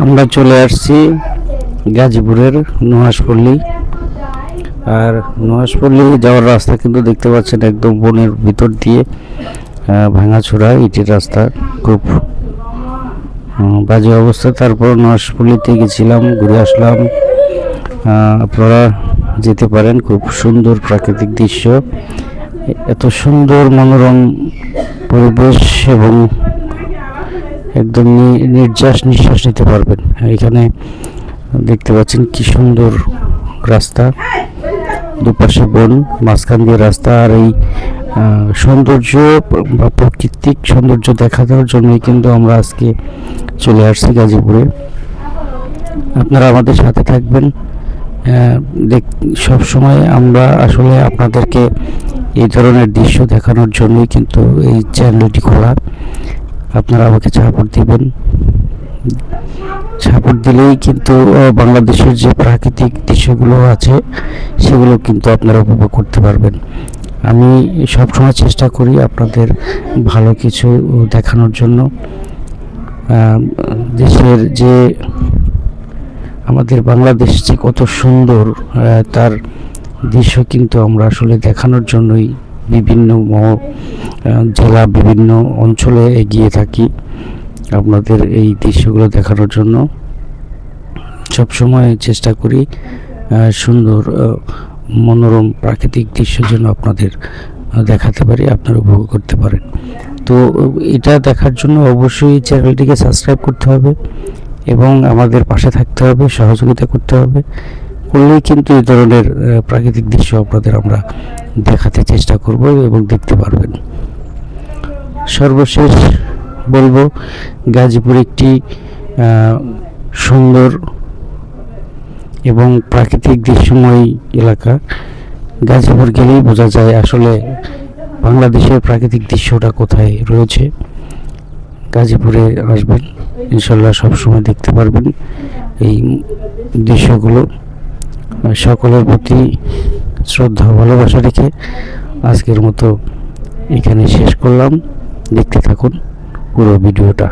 আমরা চলে আসছি গাজীপুরের নুহাসপল্লী আর নুহাসপল্লী যাওয়ার রাস্তা কিন্তু দেখতে পাচ্ছেন একদম বনের ভিতর দিয়ে ভাঙাচোরা ইটের রাস্তা, খুব বাজে অবস্থা। তারপর নুহাসপল্লীতে গেছিলাম, ঘুরে আসলাম। আপনারা যেতে পারেন, খুব সুন্দর প্রাকৃতিক দৃশ্য। এত সুন্দর মনোরম পরিবেশ এবং একদম নির্যাস নিঃশ্বাস নিতে পারবেন। এখানে দেখতে পাচ্ছেন কি সুন্দর রাস্তা। দুপাশে বন, মাঝখান দিয়ে রাস্তা আর এই সৌন্দর্য বা প্রাকৃতিক সৌন্দর্য দেখানোর জন্যই কিন্তু আমরা আজকে চলে আসছি গাজীপুরে। আপনারা আমাদের সাথে থাকবেন। দেখ, সব সময় আমরা আসলে আপনাদেরকে এই ধরনের দৃশ্য দেখানোর জন্যই কিন্তু এই চ্যানেলটি খোলা। আপনারা আমাকে সাপোর্ট দিবেন। সাপোর্ট দিলেই কিন্তু বাংলাদেশের যে প্রাকৃতিক দৃশ্যগুলো আছে, সেগুলো কিন্তু আপনারা উপভোগ করতে পারবেন। আমি সবসময় চেষ্টা করি আপনাদের ভালো কিছু দেখানোর জন্য। দেশের যে, আমাদের বাংলাদেশ যে কত সুন্দর তার দৃশ্য কিন্তু আমরা আসলে দেখানোর জন্যই বিভিন্ন জেলা, বিভিন্ন অঞ্চলে এগিয়ে থাকি আপনাদের এই দৃশ্যগুলো দেখানোর জন্য। সব সময় চেষ্টা করি সুন্দর মনোরম প্রাকৃতিক দৃশ্য যেন আপনাদের দেখাতে পারি, আপনারা উপভোগ করতে পারেন। তো, এটা দেখার জন্য অবশ্যই চ্যানেলটিকে সাবস্ক্রাইব করতে হবে এবং আমাদের পাশে থাকতে হবে, সহযোগিতা করতে হবে। করলেই কিন্তু এই ধরনের প্রাকৃতিক দৃশ্য আপনাদের আমরা দেখাতে চেষ্টা করব এবং দেখতে পারবেন। সর্বশেষ বলব, গাজীপুর একটি সুন্দর এবং প্রাকৃতিক দৃশ্যময় এলাকা। গাজীপুর গেলেই বোঝা যায় আসলে বাংলাদেশের প্রাকৃতিক দৃশ্যটা কোথায় রয়েছে। গাজীপুরে আসবেন, ইনশাল্লাহ সবসময় দেখতে পারবেন এই দৃশ্যগুলো। সকলের প্রতি শ্রদ্ধা ভালোবাসা রেখে আজকের মতো এখানে শেষ করলাম। দেখতে থাকুন পুরো ভিডিওটা।